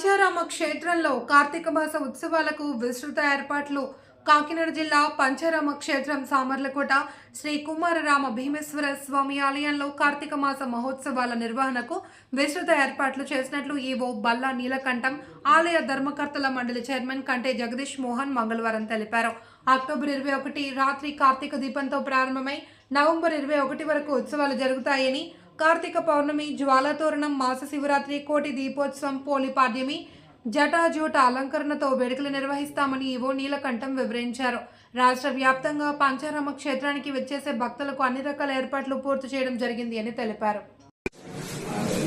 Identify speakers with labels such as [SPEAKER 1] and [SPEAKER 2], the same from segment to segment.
[SPEAKER 1] పంచారామ క్షేత్రంలో కార్తీక మాస ఉత్సవాలకు విస్తృత ఏర్పాట్లు. కాకినాడ జిల్లా పంచారామ క్షేత్రం సామర్లకోట శ్రీ కుమారరామ భీమేశ్వర స్వామి ఆలయంలో కార్తీక మాస మహోత్సవాల నిర్వహణకు విస్తృత ఏర్పాట్లు చేసినట్లు ఈవో బల్లా నీలకంఠం ఆలయ ధర్మకర్తల మండలి చైర్మన్ కంటే జగదీష్ మోహన్ మంగళవారం తెలిపారు. అక్టోబర్ ఇరవై ఒకటి రాత్రి కార్తీక దీపంతో ప్రారంభమై నవంబర్ ఇరవై ఒకటి వరకు ఉత్సవాలు జరుగుతాయని కార్తీక పౌర్ణమి జ్వాలతోరణం మాస శివరాత్రి కోటి దీపోత్సవం పోలిపాడ్యమి జటాజూట అలంకరణతో వేడుకలు నిర్వహిస్తామని ఈవో నీలకంఠం వివరించారు. రాష్ట్ర వ్యాప్తంగా పంచారామ క్షేత్రానికి వచ్చేసే భక్తులకు అన్ని రకాల ఏర్పాట్లు పూర్తి చేయడం జరిగింది అని తెలిపారు.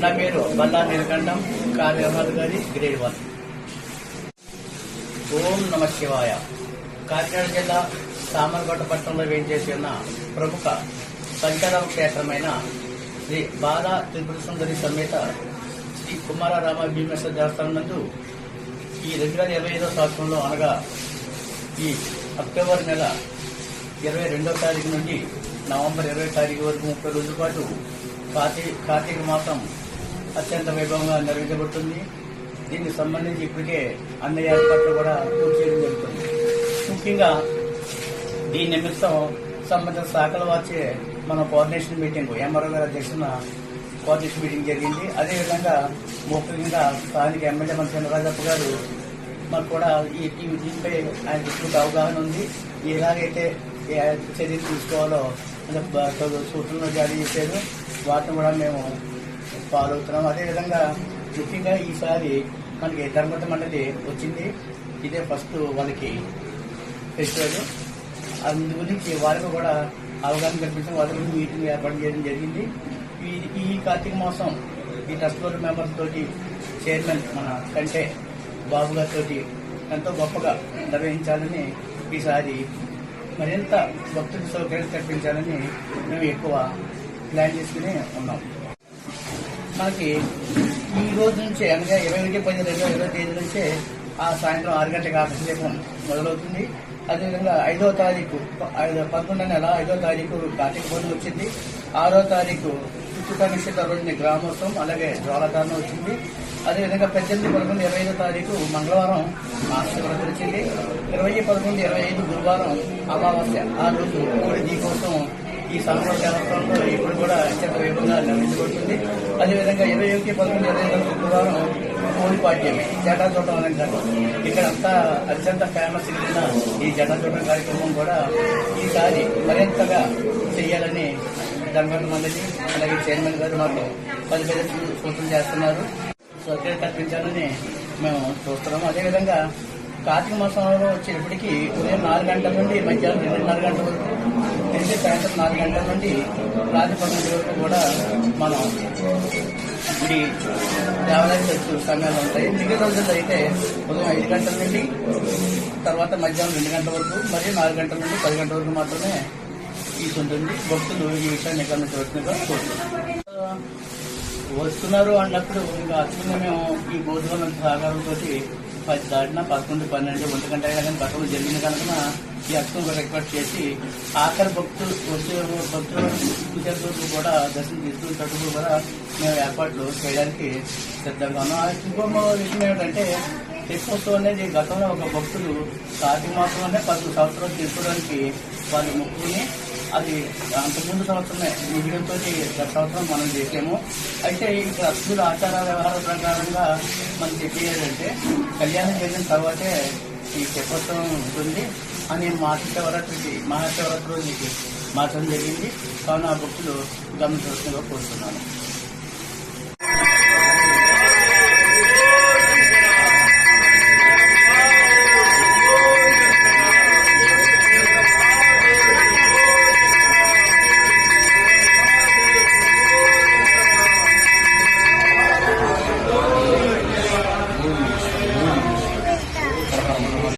[SPEAKER 2] నా పేరు బల్లా నీలకంఠం గ్రేడ్ వన్. ఓం నమ శివాయ. కాకినాడ జిల్లా సామర్గొట్ట పట్టణంలో వేయించేసి ఉన్న ప్రముఖ పంచారామ క్షేత్రమైన శ్రీ బాల త్రిపుర సుందరి సమేత శ్రీ కుమారరామ భీమేశ్వర దేవస్థానం నందు ఈ రెండు వేల ఇరవై ఐదో సంవత్సరంలో అనగా ఈ అక్టోబర్ నెల ఇరవై రెండో తారీఖు నుండి నవంబర్ ఇరవై తారీఖు వరకు ముప్పై రోజుల పాటు కార్తీ కార్తీక మాసం అత్యంత వైభవంగా నిర్వహించబడుతుంది. దీనికి సంబంధించి ఇప్పటికే అన్ని ఏర్పాట్లు కూడా పూర్తి చేయడం జరుగుతుంది. ముఖ్యంగా దీని నిమిత్తం సంబంధిత శాఖల వాచే మన కోఆర్డినేషన్ మీటింగ్ ఎంఆర్ఓ గారు అధ్యక్షున కోఆర్డినేషన్ మీటింగ్ జరిగింది. అదేవిధంగా ముఖ్యంగా స్థానిక ఎమ్మెల్యే మన చంద్రరాజప్ప గారు మాకు కూడా ఈ ఈ దీనిపై ఆయన దృష్టికి అవగాహన ఉంది. ఎలాగైతే ఏ చర్యలు తీసుకోవాలో సూచనలు జారీ చేశారు. వాటిని కూడా మేము ఫాలో అవుతున్నాం. అదేవిధంగా ముఖ్యంగా ఈసారి మనకి ధర్మత మండలి వచ్చింది. ఇదే ఫస్ట్ వాళ్ళకి ఫెస్టివల్ అందు గురించి వారికి కూడా అవగాహన కల్పించడం వాళ్ళ గురించి మీటింగ్ ఏర్పాటు చేయడం జరిగింది. ఈ ఈ కార్తీక మాసం ఈ ట్రస్ట్ బోర్డు మెంబర్స్ తోటి చైర్మన్ మన కంటే బాబు గారితో ఎంతో గొప్పగా నిర్వహించాలని ఈసారి మరింత భక్తుల సౌకర్యం కల్పించాలని మేము ఎక్కువ ప్లాన్ చేసుకుని ఉన్నాం. మనకి ఈ రోజు నుంచే అనగా ఇరవై ఒకటి పది రెండు ఇరవై తేదీ నుంచే ఆ సాయంత్రం ఆరు గంటలకు ఆకర్షణ మొదలవుతుంది. అదేవిధంగా ఐదో తారీఖు ఐదో పదకొండో నెల ఐదో తారీఖు కార్తీక పూజ వచ్చింది. ఆరో తారీఖు చుట్టుక నిశ్చిత రోజుని గ్రామోత్సవం అలాగే జ్వాలకారణం వచ్చింది. అదేవిధంగా పద్దెనిమిది పదకొండు ఇరవై ఐదో తారీఖు మంగళవారం మహాశివరాత్రి వచ్చింది ఇరవై పదకొండు ఇరవై ఐదు గురువారం అమావాస్య. ఆ రోజు కోడి ఈ సాంబార్ దేవస్థానంలో ఇప్పుడు కూడా అత్యంత వైభవంగా నిర్వహించబడుతుంది. అదేవిధంగా ఇరవై ఒకటి పదకొండు ఇరవై ఐదు శుక్రవారం కోడిపాడ్యమి జటా చూడటం అని ఇక్కడ అంతా అత్యంత ఫేమస్ అయిన ఈ జటా చూడటం కార్యక్రమం కూడా ఈసారి మరింతగా చేయాలని ధర్మవరం మండలి అలాగే చైర్మన్ గారు మాకు పది పది సూచనలు చేస్తున్నారు. సౌకర్యం కల్పించాలని మేము చూస్తున్నాము. అదేవిధంగా కార్తీక మాసంలో వచ్చేటప్పటికి ఉదయం నాలుగు గంటల నుండి మధ్యాహ్నం రెండున్నర గంటల వరకు తిరిగి సాయంత్రం నాలుగు గంటల నుండి రాత్రి పన్నెండు వరకు కూడా మనం గుడి దేవాలయం చర్చ సమయాలు ఉంటాయి. మిగతా రోజుల్లో అయితే ఉదయం ఐదు గంటల నుండి తర్వాత మధ్యాహ్నం రెండు గంటల వరకు మరియు నాలుగు గంటల నుండి పది గంటల వరకు మాత్రమే తీసుకుంటుంది. భక్తులు ఈ విషయాన్ని గమనించవలసిందిగా కోరుతున్నాం వస్తున్నారు. అన్నప్పుడు ఇంకా అసలు మేము ఈ బోధన సహకారంతో పది దాటిన పదకొండు పన్నెండు ఒంటి గంట అయినా కానీ పక్కన జరిగిన కనుక ఈ అక్షరం రిక్వెస్ట్ చేసి ఆఖరి భక్తులు వచ్చే భక్తులు పూజలు కూడా దర్శనం తీసుకునేటప్పుడు కూడా మేము ఏర్పాట్లు చేయడానికి సిద్ధంగా ఉన్నాం. ఆ ఇంకో విషయం ఏమిటంటే తెప్పోత్సవం అనేది గతంలో ఒక భక్తులు కార్తీక మాసంలోనే పది సంవత్సరాలు తీసుకోవడానికి వాళ్ళు ముక్కుని అది అంతకుముందు సంవత్సరమే మీడియంతో గత సంవత్సరం మనం చేసాము. అయితే ఈ అసలు ఆచార వ్యవహార ప్రకారంగా మనం చెప్పేదంటే కళ్యాణం జరిగిన తర్వాతే ఈ తెప్పోత్సవం ఉంటుంది అని మహాశివరాత్రికి మహాశివరాత్రి రోజుకి మార్చడం జరిగింది. కావున ఆ భక్తులు గమనించవలసిందిగా కోరుతున్నాను.